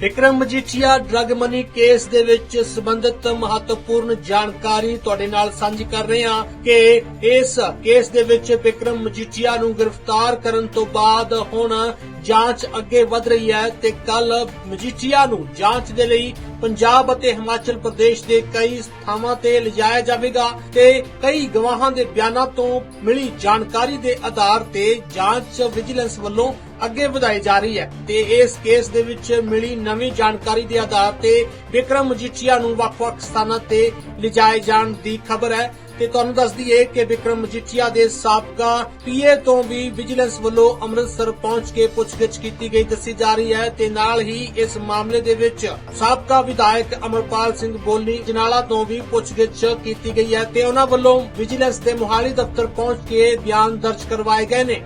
Vikram Majithia drug money case ਦੇ ਵਿੱਚ ਸੰਬੰਧਿਤ ਮਹੱਤਵਪੂਰਨ ਜਾਣਕਾਰੀ ਤੁਹਾਡੇ ਨਾਲ ਸਾਂਝੀ ਕਰ ਰਹੇ ਹਾਂ ਕਿ ਇਸ ਕੇਸ ਦੇ ਵਿੱਚ ਵਿਕਰਮ ਮਜੀਠੀਆ ਨੂੰ ਗ੍ਰਿਫਤਾਰ ਕਰਨ ਤੋਂ ਬਾਅਦ ਹੁਣ ਜਾਂਚ ਅੱਗੇ ਵਧ ਰਹੀ ਹੈ ਤੇ ਕੱਲ ਮਜੀਠੀਆ ਨੂੰ ਜਾਂਚ ਦੇ ਲਈ ਪੰਜਾਬ ਅਤੇ ਹਿਮਾਚਲ ਪ੍ਰਦੇਸ਼ ਦੇ ਕਈ ਥਾਵਾਂ ਤੇ ਲਿਜਾਇਆ ਜਾਵੇਗਾ ਤੇ ਕਈ ਗਵਾਹਾਂ ਦੇ ਬਿਆਨਾਂ ਤੋਂ ਮਿਲੀ ਜਾਣਕਾਰੀ ਦੇ ਆਧਾਰ ਤੇ ਜਾਂਚ ਵਿਜੀਲੈਂਸ ਵੱਲੋਂ ਅੱਗੇ ਵਧਾਈ ਜਾ ਰਹੀ ਹੈ ਤੇ ਇਸ ਕੇਸ ਦੇ ਵਿੱਚ ਮਿਲੀ ਨਵੀਂ ਜਾਣਕਾਰੀ ਦੇ ਆਧਾਰ ਤੇ ਵਿਕਰਮ ਮਜੀਠੀਆ ਨੂੰ ਵੱਖ-ਵੱਖ ਸਥਾਨਾਂ ਤੇ ਲਿਜਾਏ ਜਾਣ ਦੀ ਖਬਰ ਹੈ। ਤੇ ਤੁਹਾਨੂੰ ਦੱਸ ਦਈਏ ਕਿ ਵਿਕਰਮ ਮਜੀਠੀਆ ਦੇ ਸਾਬਕਾ ਪੀਏ ਤੋਂ ਵੀ ਵਿਜੀਲੈਂਸ ਵੱਲੋਂ ਅੰਮ੍ਰਿਤਸਰ ਪਹੁੰਚ ਕੇ ਪੁੱਛਗਿੱਛ ਕੀਤੀ ਗਈ, ਦੱਸੀ ਜਾ ਰਹੀ ਹੈ ਤੇ ਨਾਲ ਹੀ ਇਸ ਮਾਮਲੇ ਦੇ ਵਿੱਚ ਸਾਬਕਾ ਵਿਧਾਇਕ ਅਮਰਪਾਲ ਸਿੰਘ ਬੋਲੀ ਜਨਾਲਾ ਤੋਂ ਵੀ ਪੁੱਛਗਿੱਛ ਕੀਤੀ ਗਈ ਹੈ ਤੇ ਉਹਨਾਂ ਵੱਲੋਂ ਵਿਜੀਲੈਂਸ ਦੇ ਮੁਹਾਲੀ ਦਫ਼ਤਰ ਪਹੁੰਚ ਕੇ ਬਿਆਨ ਦਰਜ ਕਰਵਾਏ ਗਏ ਨੇ।